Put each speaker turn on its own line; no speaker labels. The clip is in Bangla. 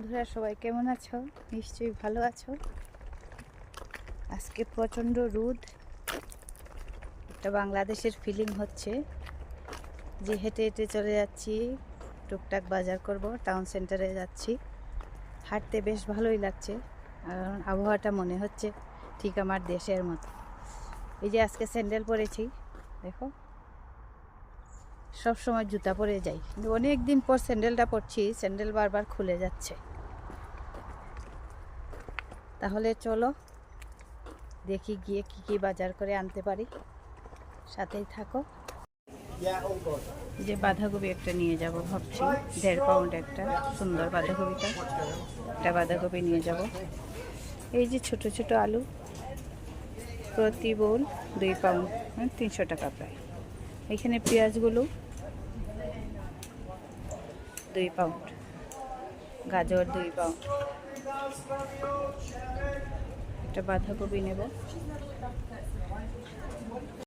বন্ধুরা, সবাই কেমন আছো? নিশ্চয়ই ভালো আছো। আজকে প্রচণ্ড রোদ। একটা বাংলাদেশের ফিলিং হচ্ছে যে হেঁটে হেঁটে চলে যাচ্ছি, টুকটাক বাজার করব টাউন সেন্টারে যাচ্ছি। হাঁটতে বেশ ভালোই লাগছে, কারণ আবহাওয়াটা মনে হচ্ছে ঠিক আমার দেশের মতো। এই যে আজকে স্যান্ডেল পরেছি, দেখো। সব সময় জুতা পরে যাই। অনেক দিন পর স্যান্ডেলটা পরছি স্যান্ডেল বারবার খুলে যাচ্ছে। তাহলে চলো দেখি গিয়ে কি কি বাজার করে আনতে পারি। সাথেই থাকো। যে বাঁধাকপি একটা নিয়ে যাব ভাবছি, দেড় পাউন্ড একটা, সুন্দর বাঁধাকপিটা। একটা বাঁধাকপি নিয়ে যাব। এই যে ছোট ছোট আলু, প্রতি বোল দুই পাউন্ড মানে তিনশো টাকা প্রায়। এখানে পেঁয়াজগুলো দুই পাউন্ড গাজর দুই পাউন্ড একটা বাঁধাকপি নেব।